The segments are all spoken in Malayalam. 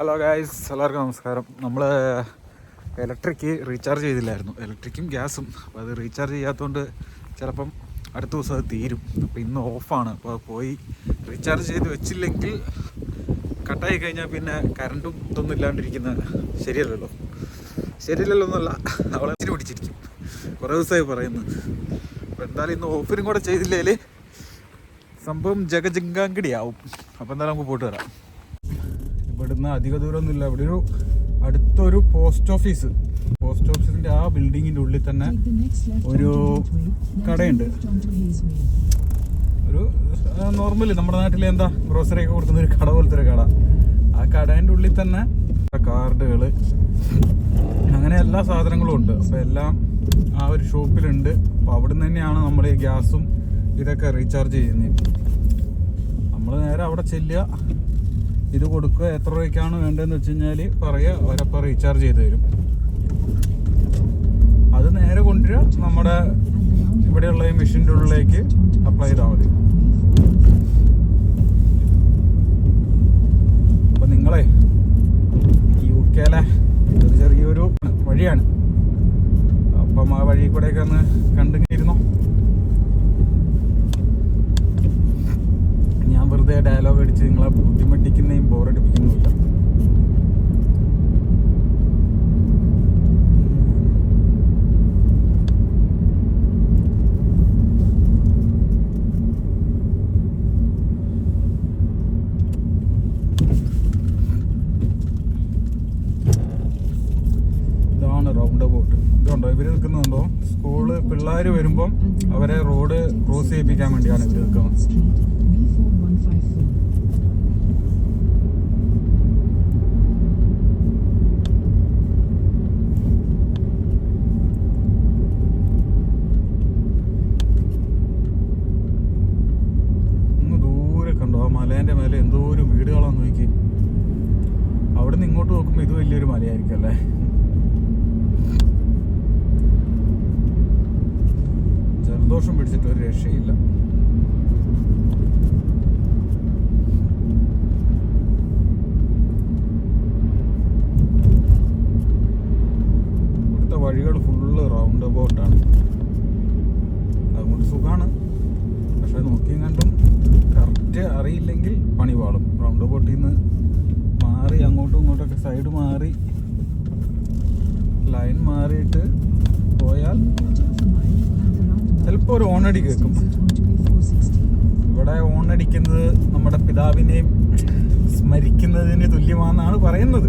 ഹലോ ഗായ്സ് എല്ലാവർക്കും നമസ്കാരം. നമ്മൾ ഇലക്ട്രിക്ക് റീചാർജ് ചെയ്തില്ലായിരുന്നു. ഇലക്ട്രിക്കും ഗ്യാസും അപ്പോൾ അത് റീചാർജ് ചെയ്യാത്തതുകൊണ്ട് ചിലപ്പം അടുത്ത ദിവസം അത് തീരും. അപ്പോൾ ഇന്ന് ഓഫാണ് അപ്പോൾ പോയി റീചാർജ് ചെയ്ത് വെച്ചില്ലെങ്കിൽ കട്ടായി കഴിഞ്ഞാൽ പിന്നെ കറണ്ടും ഇതൊന്നും ഇല്ലാണ്ടിരിക്കുന്ന ശരിയല്ലല്ലോ. ശരിയല്ലല്ലോ എന്നല്ല അവളെ പിടിച്ചിരിക്കും. കുറേ ദിവസമായി പറയുന്നു. അപ്പോൾ എന്തായാലും ഇന്ന് ഓഫിനും കൂടെ ചെയ്തില്ലേ സംഭവം ജഗജിങ്കാങ്കിടിയാവും അപ്പോൾ എന്തായാലും നമുക്ക് പോയിട്ട് വരാം. ഇവിടുന്ന് അധിക ദൂരമൊന്നുമില്ല. ഇവിടെ ഒരു അടുത്തൊരു പോസ്റ്റ് ഓഫീസ് പോസ്റ്റ് ഓഫീസിന്റെ ആ ബിൽഡിങ്ങിന്റെ ഉള്ളിൽ തന്നെ ഒരു കടയുണ്ട്. ഒരു നോർമലി നമ്മുടെ നാട്ടിലെ എന്താ ഗ്രോസറി ഒക്കെ കൊടുക്കുന്ന ഒരു കട പോലത്തെ ഒരു കട. ആ കടേന്റെ ഉള്ളിൽ തന്നെ കാർഡുകൾ അങ്ങനെ എല്ലാ സാധനങ്ങളും ഉണ്ട്. അപ്പോൾ എല്ലാം ആ ഒരു ഷോപ്പിലുണ്ട്. അപ്പോൾ അവിടുന്ന് തന്നെയാണ് നമ്മൾ ഈ ഗ്യാസും ഇതൊക്കെ റീചാർജ് ചെയ്യുന്നത്. നമ്മൾ നേരെ അവിടെ ചെല്ലുക. ഇത് കൊടുക്കുക എത്ര രൂപയ്ക്കാണ് വേണ്ടതെന്ന് വെച്ച് കഴിഞ്ഞാൽ പറയുക അവരപ്പം റീചാർജ് ചെയ്ത് തരും. അത് നേരെ കൊണ്ടുവരിക നമ്മുടെ ഇവിടെയുള്ള ഈ മെഷീന്റെ ഉള്ളിലേക്ക് അപ്ലൈ ചെയ്താൽ മതി. അപ്പം നിങ്ങളെ യു കെയിലെ ഒരു ചെറിയൊരു വഴിയാണ്. അപ്പം ആ വഴി കൂടെയൊക്കെ ഒന്ന് ചെയ്യിപ്പിക്കാൻ വേണ്ടിയാണ് ഇവർ നിൽക്കുന്നത് മലേന്റെ മേലെ എന്തോ ഒരു വീടുകളാന്ന് നോക്കി. അവിടുന്ന് ഇങ്ങോട്ട് നോക്കുമ്പോൾ ഇത് വലിയൊരു മലയായിരിക്കും അല്ലേ? പിടിച്ചിട്ട് ഒരു രക്ഷയില്ല. ഇവിടുത്തെ വഴികൾ ഫുള്ള് റൗണ്ട് അബൌട്ടാണ് അതുകൊണ്ട് സുഖമാണ് പക്ഷെ നോക്കിയും കണ്ടും കറക്റ്റ് അറിയില്ലെങ്കിൽ പണി പാളും. റൗണ്ട് അബൌട്ടിൽ നിന്ന് മാറി അങ്ങോട്ടും ഇങ്ങോട്ടൊക്കെ സൈഡ് മാറി. ലൈൻ മാറിയിട്ട് പോയാൽ ചിലപ്പോൾ ഒരു ഓണടി കേൾക്കും. ഇവിടെ ഓണടിക്കുന്നത് നമ്മുടെ പിതാവിനെയും സ്മരിക്കുന്നതിന് തുല്യമാണെന്നാണ് പറയുന്നത്.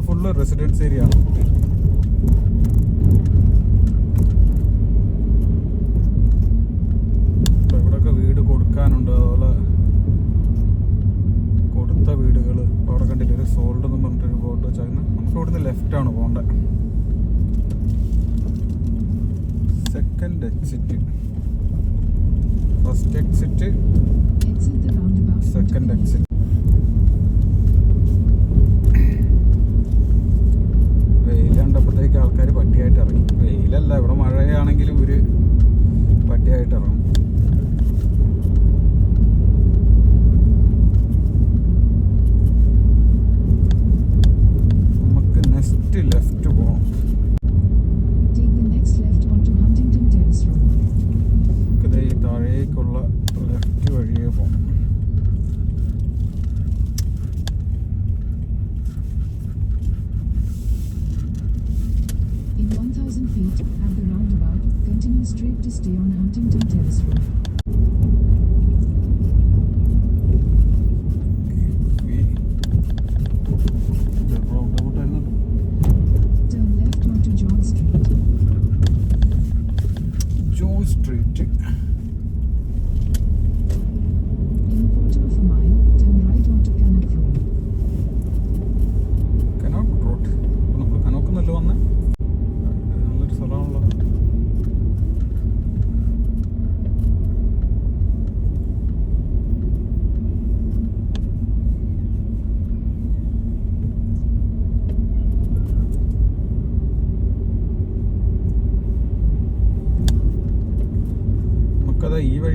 ഇതൊക്കെ ഫുള്ള് റെസിഡൻസ് ഏരിയ ആണ്. ഇവിടെയൊക്കെ വീട് കൊടുക്കാനുണ്ട്. അതുപോലെ കൊടുത്ത വീടുകൾ അവിടെ കണ്ടില്ല ഒരു സോൾഡ് എന്ന് പറഞ്ഞിട്ടൊരു ബോർഡ് വെച്ചാൽ നമുക്ക് ഇവിടുന്ന് ലെഫ്റ്റാണ് പോകേണ്ടത് second exit first exit second exit ഇവിടെ മഴയാണെങ്കിലും ഒരു പട്ടിയായിട്ട് ഇറങ്ങും. Straight to stay on Huntington Terrace Road.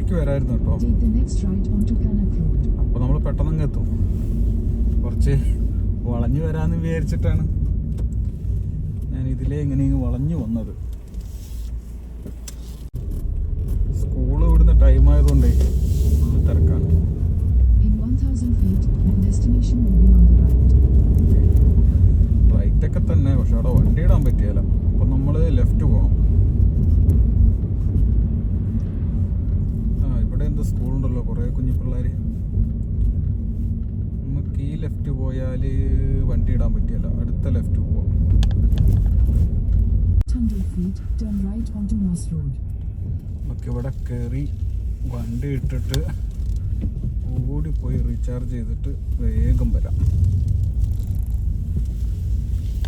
വഴിക്ക് വരായിരുന്നു കേട്ടോ. അപ്പൊ. അപ്പോൾ നമ്മൾ പെട്ടെന്ന് എത്തും. കുറച്ച് വളഞ്ഞു വരാന്ന് വിചാരിച്ചിട്ടാണ് ഞാൻ ഇതിലേ ഇങ്ങനെ ഇങ്ങ് വളഞ്ഞു വന്നത്. സ്കൂൾ ഇവിടുന്ന് ടൈം ആയതുകൊണ്ടേ ഫുള്ള് തിരക്കാണ് In 1000 feet, your destination will be on the right. റൈറ്റൊക്കെ തന്നെ പക്ഷെ അവിടെ വണ്ടി ഇടാൻ പറ്റിയല്ല അപ്പം നമ്മൾ ലെഫ്റ്റ് പോകണം ആ ഇവിടെ എന്താ സ്കൂളുണ്ടല്ലോ കുറേ കുഞ്ഞു പിള്ളേർ നമുക്ക് ഈ ലെഫ്റ്റ് പോയാൽ വണ്ടി ഇടാൻ പറ്റിയല്ല അടുത്ത ലെഫ്റ്റ് പോവാം 100 feet, turn right onto Moss Road. നമുക്ക് ഇവിടെ കയറി വണ്ടി ഇട്ടിട്ട് ഓടിപ്പോയി റീചാർജ് ചെയ്തിട്ട് വേഗം വരാം.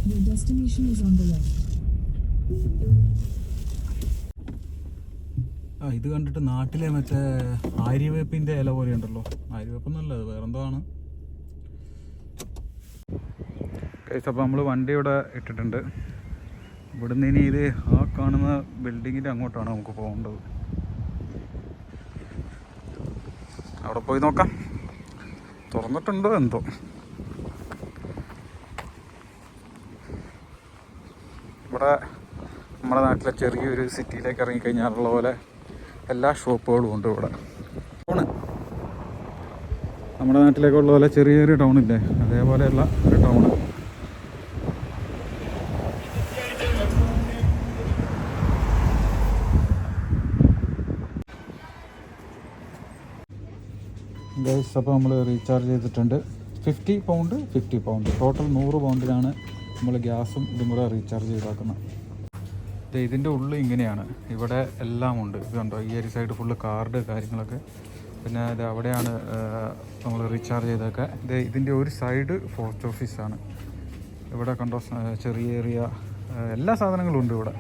Your destination is on the left. ആ ഇത് കണ്ടിട്ട് നാട്ടിലെ മറ്റേ ആര്യവേപ്പിന്റെ ഇല പോലെ ഉണ്ടല്ലോ. ആര്യവേപ്പൊന്നല്ല അത് വേറെന്തോ ആണ് അപ്പോൾ നമ്മൾ വണ്ടി ഇവിടെ ഇട്ടിട്ടുണ്ട്. ഇവിടുന്ന് ഇനി ഇത് ആ കാണുന്ന ബിൽഡിങ്ങിന്റെ അങ്ങോട്ടാണ് നമുക്ക് പോകേണ്ടത്. അവിടെ പോയി നോക്കാം. തുറന്നിട്ടുണ്ടോ എന്തോ. ഇവിടെ നമ്മുടെ നാട്ടിലെ ചെറിയൊരു സിറ്റിയിലേക്ക് ഇറങ്ങിക്കഴിഞ്ഞാലുള്ള പോലെ എല്ലാ ഷോപ്പുകളും ഉണ്ട് ഇവിടെ. ടൗണ്. നമ്മുടെ നാട്ടിലേക്കുള്ള പോലെ ചെറിയൊരു ടൗണില്ലേ? അതേപോലെയുള്ള ഒരു ടൗണ്. അപ്പോൾ നമ്മൾ റീചാർജ് ചെയ്തിട്ടുണ്ട്. Fifty pound fifty pound total നൂറ് പൗണ്ടിലാണ് നമ്മൾ ഗ്യാസും ഇതും കൂടെ റീചാർജ് ചെയ്താക്കുന്നത്. ഇതിന്റെ ഉള്ളിൽ ഇങ്ങനെയാണ്. ഇവിടെ എല്ലാം ഉണ്ട് ഇത് കണ്ടോ? ഈ ഒരു സൈഡ് ഫുള്ള് കാർഡ് കാര്യങ്ങളൊക്കെ. പിന്നെ ഇത് അവിടെയാണ് നമ്മൾ റീചാർജ് ചെയ്തൊക്കെ. ഇത് ഇതിന്റെ ഒരു സൈഡ് പോസ്റ്റ് ഓഫീസാണ് ഇവിടെ കണ്ടോ ചെറിയ ചെറിയ എല്ലാ സാധനങ്ങളും ഉണ്ട് ഇവിടെ.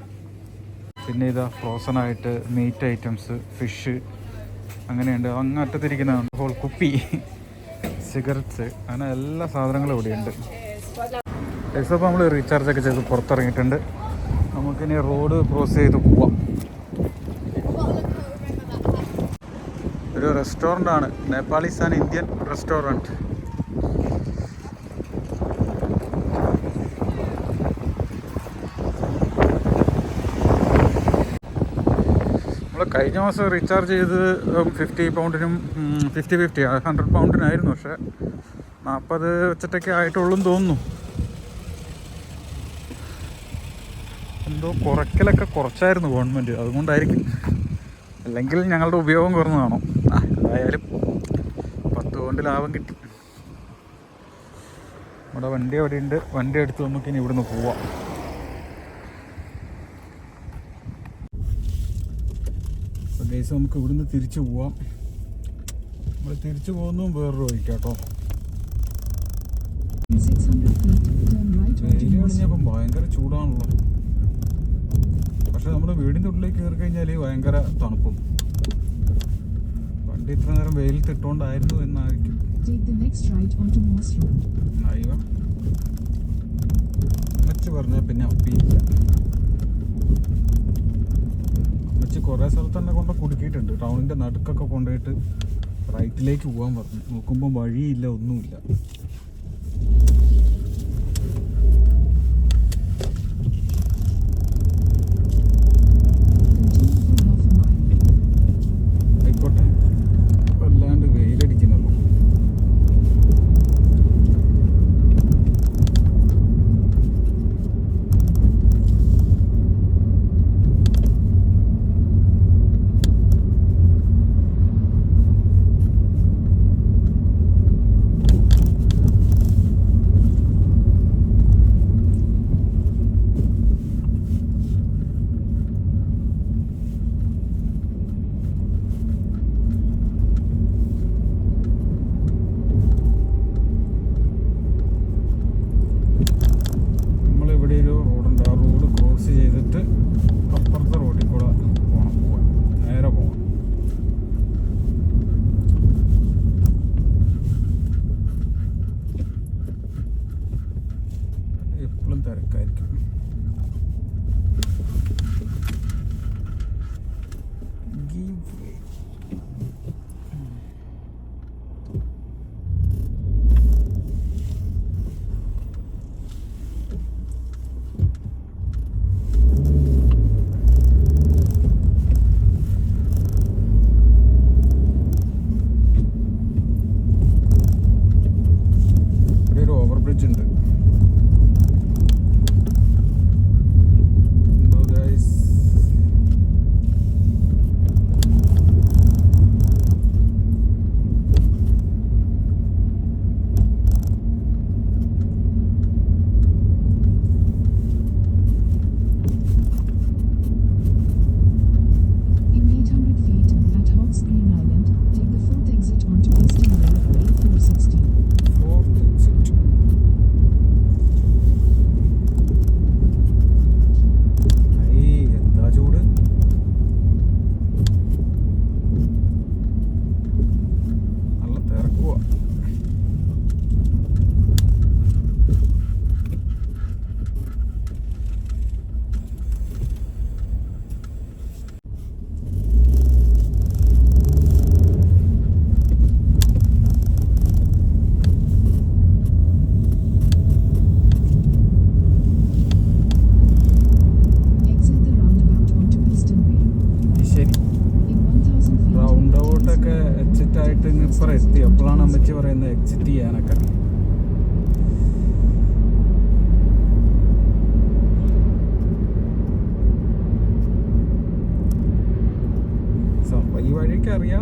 പിന്നെ ഇതാ ഫ്രോസൺ ആയിട്ട് മീറ്റ് ഐറ്റംസ് ഫിഷ് അങ്ങനെയുണ്ട്. അങ്ങ് അറ്റത്തിരിക്കുന്നതാണ്. ഹോൾ കുപ്പി സിഗരറ്റ്സ് അങ്ങനെ എല്ലാ സാധനങ്ങളും ഇവിടെയുണ്ട്. ഇപ്പോൾ നമ്മൾ റീചാർജ് ഒക്കെ ചെയ്ത് പുറത്തിറങ്ങിയിട്ടുണ്ട്. നമുക്കിനി റോഡ് ക്രോസ് ചെയ്ത് പോവാം. ഒരു റെസ്റ്റോറന്റ് ആണ്. ആൻഡ് ഇന്ത്യൻ റെസ്റ്റോറന്റ് നമ്മൾ കഴിഞ്ഞ മാസം റീചാർജ് ചെയ്ത് ഫിഫ്റ്റി പൗണ്ടിനും ഫിഫ്റ്റി ഫിഫ്റ്റി ഹൺഡ്രഡ് പൗണ്ടിനായിരുന്നു പക്ഷേ നാൽപ്പത് വെച്ചിട്ടൊക്കെ ആയിട്ടുള്ളൂ തോന്നുന്നു. എന്തോ കുറയ്ക്കലൊക്കെ കുറച്ചായിരുന്നു ഗവൺമെന്റ് അതുകൊണ്ടായിരിക്കും. അല്ലെങ്കിൽ ഞങ്ങളുടെ ഉപയോഗം കുറഞ്ഞതാണോ? എന്തായാലും പത്ത് കൊണ്ട് ലാഭം കിട്ടി. നമ്മുടെ വണ്ടി അവിടെ ഉണ്ട് വണ്ടി എടുത്ത് നമുക്കിനി ഇവിടുന്ന് പോവാം. കേസ് നമുക്ക് ഇവിടുന്ന് തിരിച്ചു പോവാം. നമ്മൾ തിരിച്ചു പോകുന്നതും വേറൊരു വഴിക്കാട്ടോ വെയിൽ കഴിഞ്ഞപ്പം ഭയങ്കര ചൂടാണല്ലോ. പക്ഷെ നമ്മുടെ വീടിന്റെ ഉള്ളിലേക്ക് കയറി കഴിഞ്ഞാൽ ഭയങ്കര തണുപ്പും. വണ്ടി ഇത്ര നേരം വെയിലത്തിട്ടുകൊണ്ടായിരുന്നു എന്നായിരിക്കും. അയ്യോ. പറഞ്ഞാൽ പിന്നെ അപ്പിയില്ല പിടിച്ച് കുറേ സ്ഥലത്ത് തന്നെ കൊണ്ട് കുടുക്കിയിട്ടുണ്ട്. ടൗണിന്റെ നടുക്കൊക്കെ കൊണ്ടുപോയിട്ട് റൈറ്റിലേക്ക് പോകാൻ പറഞ്ഞു. നോക്കുമ്പോൾ വഴിയില്ല ഒന്നുമില്ല.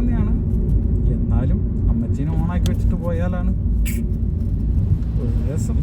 തന്നെയാണ്. എന്നാലും അമ്മച്ചീനെ ഓണാക്കി വെച്ചിട്ട് പോയാലാണ് രസം.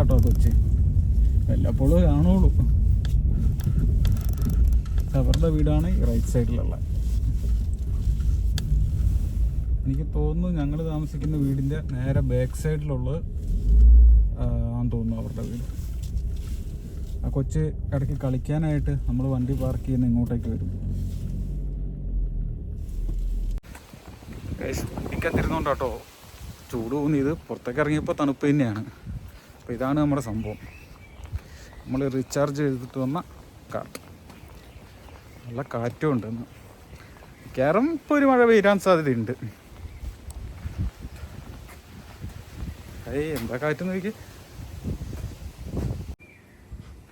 നമ്മുടെ കൊച്ച്. വല്ലപ്പോഴും കാണുള്ളൂ. അവരുടെ വീടാണ് റൈറ്റ് സൈഡിലുള്ള എനിക്ക് തോന്നുന്നു ഞങ്ങൾ താമസിക്കുന്ന വീടിന്റെ നേരെ ബാക്ക് സൈഡിലുള്ളത് ആണെന്ന് തോന്നുന്നു അവരുടെ വീട്. ആ കൊച്ച് ഇടയ്ക്ക് കളിക്കാനായിട്ട് നമ്മൾ വണ്ടി പാർക്ക് ചെയ്യുന്ന ഇങ്ങോട്ടേക്ക് വരും. വണ്ടിക്കത്തിരുന്നോണ്ടാട്ടോ ചൂട് തോന്നിയത് പുറത്തേക്ക് ഇറങ്ങിയപ്പോൾ തണുപ്പ് തന്നെയാണ്. അപ്പോൾ ഇതാണ് നമ്മുടെ സംഭവം. നമ്മൾ റീചാർജ് ചെയ്തിട്ട് വന്ന കാർ. നല്ല കാറ്റും ഉണ്ട് ഇന്ന് മിക്കവാറും ഇപ്പോൾ ഒരു മഴ പെയ്യാൻ സാധ്യതയുണ്ട്. ഏയ് എന്താ കാറ്റ് നോക്കി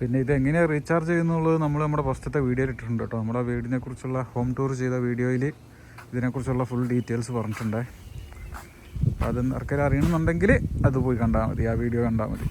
പിന്നെ ഇത് എങ്ങനെയാണ് റീചാർജ് ചെയ്യുന്നുള്ളത് നമ്മൾ നമ്മുടെ ഫസ്റ്റത്തെ വീഡിയോയിൽ ഇട്ടിട്ടുണ്ട് കേട്ടോ. നമ്മുടെ വീടിനെ കുറിച്ചുള്ള ഹോം ടൂർ ചെയ്ത വീഡിയോയിൽ ഇതിനെക്കുറിച്ചുള്ള ഫുൾ ഡീറ്റെയിൽസ് പറഞ്ഞിട്ടുണ്ട്. അപ്പോൾ അത് ആർക്കെങ്കിലും അറിയണമെന്നുണ്ടെങ്കിൽ അത് പോയി കണ്ടാൽ മതി ആ വീഡിയോ കണ്ടാൽ മതി.